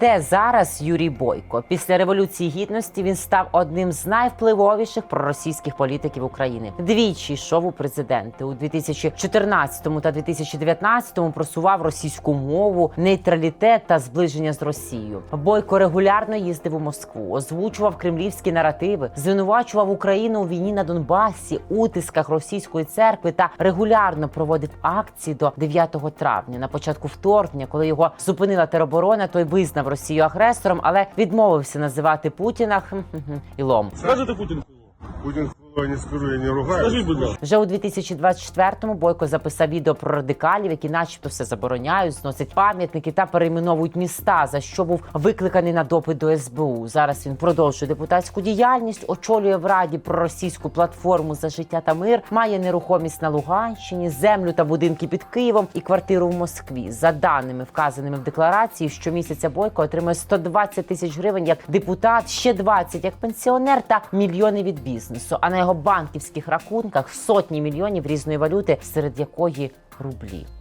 де зараз Юрій Бойко? Після революції гідності він став одним з найвпливовіших проросійських політиків України. Двічі йшов у президенти у 2014 та 2019 просував російську мову, нейтралітет та зближення з Росією. Бойко регулярно їздив у Москву, озвучував кремлівські наративи, звинувачував Україну у війні на Донбасі, утисках російської церкви та регулярно проводив акції до 9 травня. На початку вторгнення, коли його зупинила тероборона, той визнав Росію агресором, але відмовився називати Путіна хм-хм-хм, ілом. Скажете Путін хуйло? Я не скажу, я не ругаюсь. Скажіть, будь ласка. Вже у 2024-му Бойко записав відео про радикалів, які, начебто, все забороняють, зносять пам'ятники та перейменовують міста, за що був викликаний на допит до СБУ. Зараз він продовжує депутатську діяльність, очолює в раді проросійську платформу за життя та мир, має нерухомість на Луганщині, землю та будинки під Києвом і квартиру в Москві. За даними вказаними в декларації, щомісяця Бойко отримує 120 тисяч гривень як депутат, ще 20 як пенсіонер та мільйони від бізнесу. А на його банківських рахунках сотні мільйонів різної валюти, серед якої рублі.